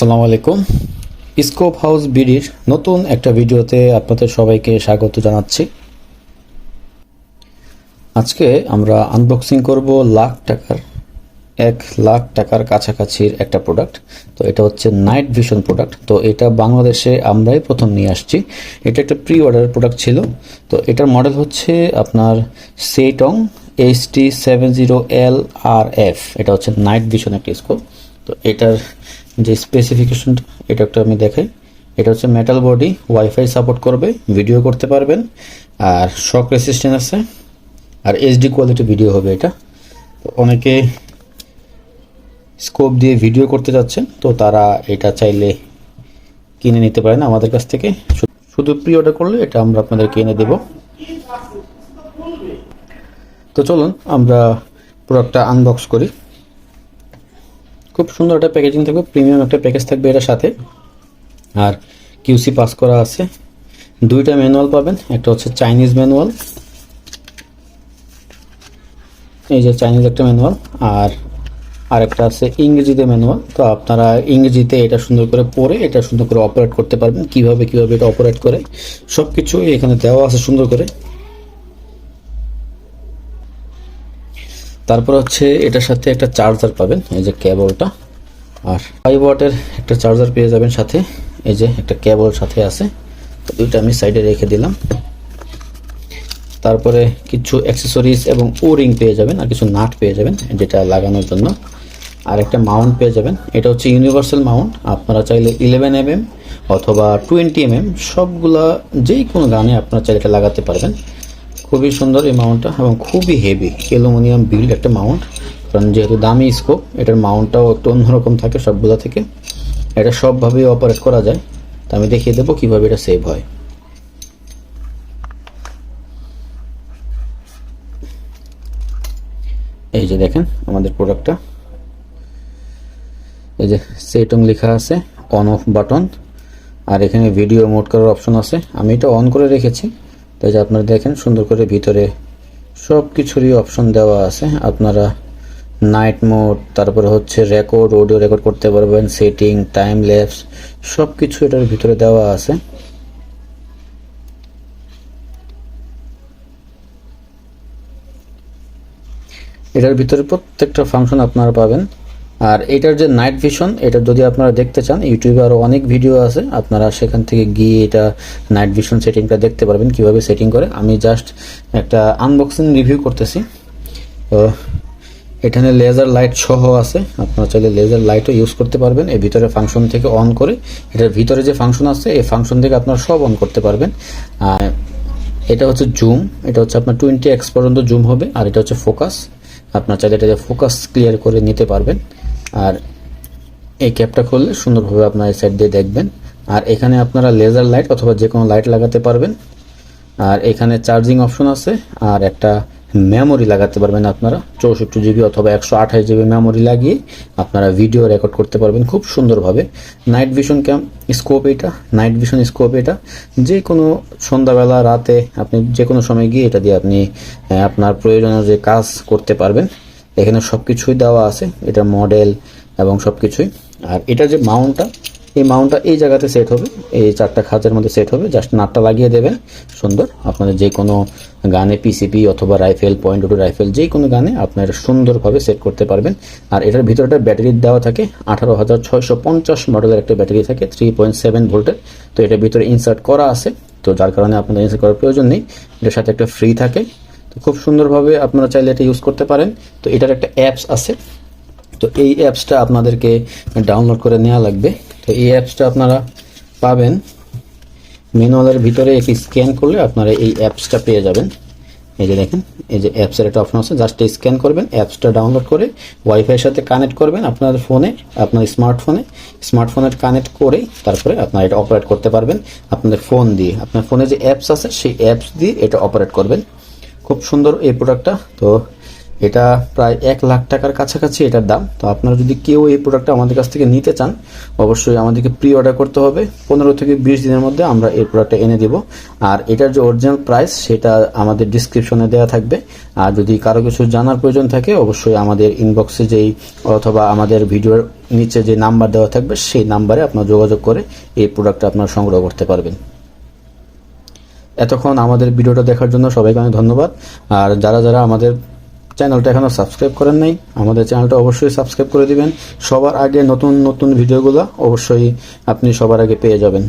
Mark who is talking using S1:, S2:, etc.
S1: আসসালামু আলাইকুম। Scope house বিডির নতুন একটা ভিডিওতে আপনাদের সবাইকে স্বাগত জানাচ্ছি। আজকে আমরা আনবক্সিং করব লাখ টাকার, এক লাখ টাকার কাছাকাছির একটা প্রোডাক্ট তো এটা হচ্ছে নাইট ভিশন প্রোডাক্ট তো এটা বাংলাদেশে আমরাই প্রথম নিয়ে আসছি। এটা একটা প্রি অর্ডার প্রোডাক্ট ছিল। তো এটার মডেল হচ্ছে আপনার সেইটং H T seven zero L R F এটা হচ্ছে নাইট ভিশন একটা স্কোপ তো এটার যে স্পেসিফিকেশন এটা একটা আমি দেখাই। এটা হচ্ছে মেটাল বডি ওয়াইফাই সাপোর্ট করবে ভিডিও করতে পারবেন। আর শক রেসিস্ট্যান্ট আছে, আর এইচডি কোয়ালিটি ভিডিও হবে এটা। তো অনেকে স্কোপ দিয়ে ভিডিও করতে যাচ্ছেন, তো তারা এটা চাইলে কিনে নিতে পারেন আমাদের কাছ থেকে। শুধু প্রি অর্ডার করলে এটা আমরা আপনাদেরকে এনে দেব। তো চলুন, আমরা প্রোডাক্টটা আনবক্স করি। খুব সুন্দর একটা প্যাকেজিং থাকবে প্রিমিয়াম একটা প্যাকেজ থাকবে এটার সাথে। আর কিউসি পাস করা আছে। দুইটা ম্যানুয়াল পাবেন, একটা হচ্ছে চাইনিজ ম্যানুয়াল এই যে চাইনিজ একটা ম্যানুয়াল আর আরেকটা আছে ইংরেজিতে ম্যানুয়াল তো আপনারা ইংরেজিতে এটা সুন্দর করে পড়ে, এটা সুন্দর করে অপারেট করতে পারবেন। কীভাবে কীভাবে এটা অপারেট করে সব কিছু এখানে দেওয়া আছে সুন্দর করে। তারপর হচ্ছে এটার সাথে একটা চার্জার পাবেন, এই যে কেবলটা আর ফাইভ ওয়াটের একটা চার্জার পেয়ে যাবেন সাথে, এই যে একটা কেবল সাথে আছে, তো দুইটা আমি সাইডে রেখে দিলাম। তারপরে কিছু অ্যাক্সেসরিজ এবং ও রিং পেয়ে যাবেন, আর কিছু নাট পেয়ে যাবেন, যেটা লাগানোর জন্য। আর একটা মাউন্ট পেয়ে যাবেন, এটা হচ্ছে ইউনিভার্সাল মাউন্ট আপনারা চাইলে ইলেভেন এম এম অথবা টোয়েন্টি এম এম সবগুলা যেই কোনো গানে আপনারা চাইলে লাগাতে পারবেন। খুবই সুন্দর এই মাউন্টটা এবং খুবই হেভি অ্যালুমিনিয়াম বিল্ড একটা মাউন্ট। কারণ যেহেতু দামি স্কোপ এটার মাউন্টটাও একটু অন্যরকম থাকে সবগুলা থেকে। এটা সবভাবেই অপারেট করা যায়। তা আমি দেখিয়ে দেবো কীভাবে এটা সেভ হয়। এই যে দেখেন আমাদের প্রোডাক্টটা এই যে সেটং লেখা আছে অন অফ বাটন আর এখানে ভিডিও মোড করার অপশন আছে। আমি এটা অন করে রেখেছি। তো এই যে আপনারা দেখেন, সুন্দর করে ভিতরে সব কিছুরই অপশন দেওয়া আছে। আপনারা নাইট মোড তারপরে হচ্ছে রেকর্ড অডিও রেকর্ড করতে পারবেন সেটিং টাইম ল্যাপস সব কিছু এটার ভিতরে দেওয়া আছে। এটার ভিতরে প্রত্যেকটা ফাংশন আপনারা পাবেন। আর এটার যে নাইট ভিশন এটা যদি আপনারা দেখতে চান ইউটিউবে আরও অনেক ভিডিও আছে, আপনারা সেখান থেকে গিয়ে এটা নাইট ভিশন সেটিংটা দেখতে পারবেন, কীভাবে সেটিং করে। আমি জাস্ট একটা আনবক্সিং রিভিউ করতেছি। তো এখানে লেজার লাইট সহ আছে, আপনারা চাইলে লেজার লাইটও ইউজ করতে পারবেন, এর ভিতরে ফাংশন থেকে অন করে। এটার ভিতরে যে ফাংশন আছে, এই ফাংশন থেকে আপনারা সব অন করতে পারবেন। আর এটা হচ্ছে জুম এটা হচ্ছে আপনার টোয়েন্টি এক্স পর্যন্ত জুম হবে, আর এটা হচ্ছে ফোকাস আপনার চাইলে এটা ফোকাস ক্লিয়ার করে নিতে পারবেন। আর এই ক্যাপটা খুললে সুন্দরভাবে আপনার এই সাইড দিয়ে দেখবেন। আর এখানে আপনারা লেজার লাইট অথবা যে কোনো লাইট লাগাতে পারবেন। আর এখানে চার্জিং অপশন আছে আর একটা মেমোরি লাগাতে পারবেন আপনারা। চৌষট্টি জিবি অথবা একশো আঠাশ জিবি মেমোরি লাগিয়ে আপনারা ভিডিও রেকর্ড করতে পারবেন খুব সুন্দরভাবে। নাইট ভিশন ক্যাম স্কোপ এটা নাইট ভিশন স্কোপ এটা। যে কোনো সন্ধ্যাবেলা, রাতে আপনি যে কোনো সময় গিয়ে এটা দিয়ে আপনি আপনার প্রয়োজনীয় যে কাজ করতে পারবেন। এখানে সব কিছুই দেওয়া আছে, এটা মডেল এবং সব কিছুই আর এটা যে মাউন্টটা এই মাউন্টটা এই জায়গাতে সেট হবে, এই চারটা খাঁচের মধ্যে সেট হবে জাস্ট নাটটা লাগিয়ে দেবেন, সুন্দর। আপনাদের যে কোনো গানে পিসিপি অথবা রাইফেল পয়েন্ট টু রাইফেল যে কোনো গানে আপনারা সুন্দরভাবে সেট করতে পারবেন। আর এটার ভিতরে একটা ব্যাটারি দেওয়া থাকে, আঠারো হাজার ছয়শো পঞ্চাশ মডেলের একটা ব্যাটারি থাকে থ্রি পয়েন্ট সেভেন ভোল্টের। তো এটার ভিতরে ইনসার্ট করা আছে, তো যার কারণে আপনাদের ইনসার্ট করার প্রয়োজন নেই। এটার সাথে একটা ফ্রি থাকে। তো খুব সুন্দরভাবে আপনারা চাইলে এটা ইউজ করতে পারেন। তো এটার একটা অ্যাপস আছে। তো এই অ্যাপসটা আপনাদেরকে ডাউনলোড করে নেওয়া লাগবে। তো এই অ্যাপসটা আপনারা পাবেন। ম্যানুয়ালের ভিতরে একটি স্ক্যান করলে আপনারা এই অ্যাপসটা পেয়ে যাবেন। এই যে দেখেন, এই যে অ্যাপসের একটা অপশন আছে। জাস্ট স্ক্যান করবেন অ্যাপসটা ডাউনলোড করে ওয়াইফাইয়ের সাথে কানেক্ট করবেন আপনার ফোনে আপনার স্মার্টফোনে স্মার্টফোনে কানেক্ট করেই তারপরে আপনারা এটা অপারেট করতে পারবেন। আপনাদের ফোন দিয়ে, আপনার ফোনে যে অ্যাপস আছে, সেই অ্যাপস দিয়ে এটা অপারেট করবেন। খুব সুন্দর এই প্রোডাক্টটা তো এটা প্রায় এক লাখ টাকার কাছাকাছি এটার দাম। তো আপনারা যদি কেউ এই প্রোডাক্টটা আমাদের কাছ থেকে নিতে চান, অবশ্যই আমাদেরকে প্রি অর্ডার করতে হবে। পনেরো থেকে বিশ দিনের মধ্যে আমরা এই প্রোডাক্টটা এনে দিব। আর এটার যে অরিজিনাল প্রাইস সেটা আমাদের ডিসক্রিপশনে দেওয়া থাকবে। আর যদি কারও কিছু জানার প্রয়োজন থাকে, অবশ্যই আমাদের ইনবক্সে যেই অথবা আমাদের ভিডিওর নিচে যে নাম্বার দেওয়া থাকবে, সেই নাম্বারে আপনার যোগাযোগ করে এই প্রোডাক্টটা আপনারা সংগ্রহ করতে পারবেন। এতক্ষণ আমাদের ভিডিওটা দেখার জন্য সবাইকে অনেক ধন্যবাদ। আর যারা যারা আমাদের চ্যানেলটা এখনও সাবস্ক্রাইব করেন নাই, আমাদের চ্যানেলটা অবশ্যই সাবস্ক্রাইব করে দিবেন। সবার আগে নতুন নতুন ভিডিওগুলো অবশ্যই আপনি সবার আগে পেয়ে যাবেন।